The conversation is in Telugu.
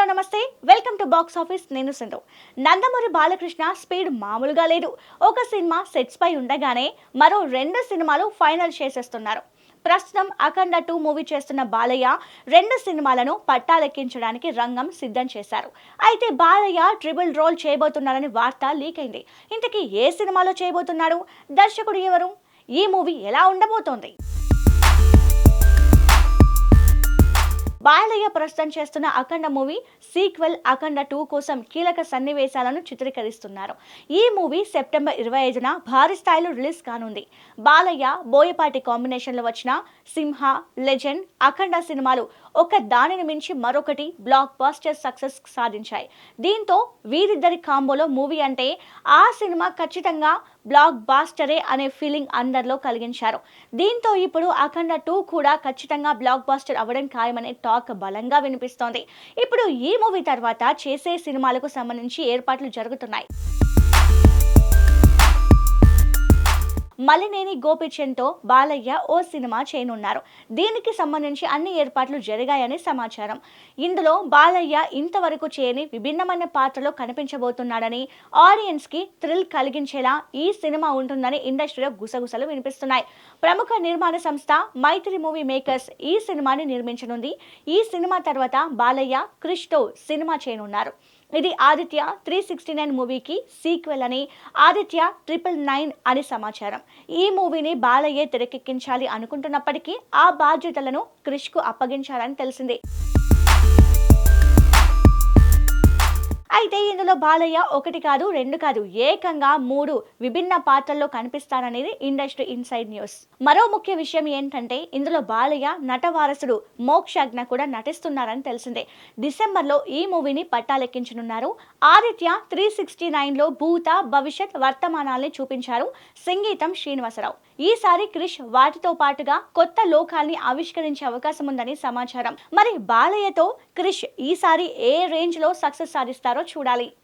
హలో నమస్తే. వెల్కమ్ టు బాక్స్ ఆఫీస్ నేను సింధు. నందమూరి బాలకృష్ణ స్పీడ్ మామూలుగా లేదు. ఒక సినిమా సెట్స్ పై ఉండగానే మరో రెండు సినిమాలు ఫైనల్ చేసేస్తున్నారు. ప్రస్తుతం అఖండ టూ మూవీ చేస్తున్న బాలయ్య రెండు సినిమాలను పట్టాలెక్కించడానికి రంగం సిద్ధం చేశారు. అయితే బాలయ్య ట్రిబుల్ రోల్ చేయబోతున్నారని వార్త లీక్ అయింది. ఇంతకీ ఏ సినిమాలో చేయబోతున్నాడు? దర్శకుడు ఎవరు? ఈ మూవీ ఎలా ఉండబోతోంది? బాలయ్య ప్రస్తుతం చేస్తున్న Akhanda movie sequel Akhanda two కోసం కీలక సన్నివేశాలను చిత్రీకరిస్తున్నారు. ఈ మూవీ సెప్టెంబర్ ఇరవై ఐదున భారీ స్థాయిలో రిలీజ్ కానుంది. బాలయ్య బోయపాటి కాంబినేషన్లో వచ్చిన సింహ లెజెండ్ అఖండ సినిమాలు ఒక దానిని మించి మరొకటి బ్లాక్ బాస్టర్ సక్సెస్ సాధించాయి. దీంతో వీరిద్దరి కాంబోలో మూవీ అంటే ఆ సినిమా ఖచ్చితంగా బ్లాక్ బాస్టరే అనే ఫీలింగ్ అందరిలో కలిగించారు. దీంతో ఇప్పుడు అఖండ టూ కూడా ఖచ్చితంగా బ్లాక్ బాస్టర్ అవ్వడం ఖాయమనే టాక్ బలంగా వినిపిస్తోంది. ఇప్పుడు ఈ మూవీ తర్వాత చేసే సినిమాలకు సంబంధించి ఏర్పాట్లు జరుగుతున్నాయి. మలినేని గోపిచంద్తో బాలయ్య ఓ సినిమా చేయనున్నారు. దీనికి సంబంధించి అన్ని ఏర్పాట్లు జరిగాయని సమాచారం. ఇందులో బాలయ్య ఇంతవరకు చేయని విభిన్నమైన పాత్రలో కనిపించబోతున్నాడని ఆడియన్స్కి థ్రిల్ కలిగించేలా ఈ సినిమా ఉంటుందని ఇండస్ట్రీలో గుసగుసలు వినిపిస్తున్నాయి. ప్రముఖ నిర్మాణ సంస్థ మైత్రి మూవీ మేకర్స్ ఈ సినిమాని నిర్మించనుంది. ఈ సినిమా తర్వాత బాలయ్య క్రిష్తో సినిమా చేయనున్నారు. ఇది ఆదిత్య త్రీ సిక్స్టీ నైన్ మూవీకి సీక్వెల్ అని ఆదిత్య ట్రిపుల్ నైన్ అని సమాచారం. ఈ మూవీని బాలయ్యే తెరకెక్కించాలి అనుకుంటున్నప్పటికీ ఆ బాధ్యతలను క్రిష్కు అప్పగించాలని తెలిసింది. అయితే ఇందులో బాలయ్య ఒకటి కాదు రెండు కాదు ఏకంగా మూడు విభిన్న పాత్రల్లో కనిపిస్తారనేది ఇండస్ట్రీ ఇన్సైడ్ న్యూస్. మరో ముఖ్య విషయం ఏంటంటే ఇందులో బాలయ్య నట వారసుడు మోక్షజ్ఞ కూడా నటిస్తున్నారని తెలిసిందే. డిసెంబర్లో ఈ మూవీని పట్టాలెక్కించనున్నారు. ఆదిత్య త్రీ సిక్స్టీ నైన్లో భూత భవిష్యత్ వర్తమానాల్ని చూపించారు సంగీతం శ్రీనివాసరావు. ఈసారి క్రిష్ వాటితో పాటుగా కొత్త లోకాల్ని ఆవిష్కరించే అవకాశం ఉందని సమాచారం. మరి బాలయ్యతో క్రిష్ ఈసారి ఏ రేంజ్లో సక్సెస్ సాధిస్తారో చూడాలి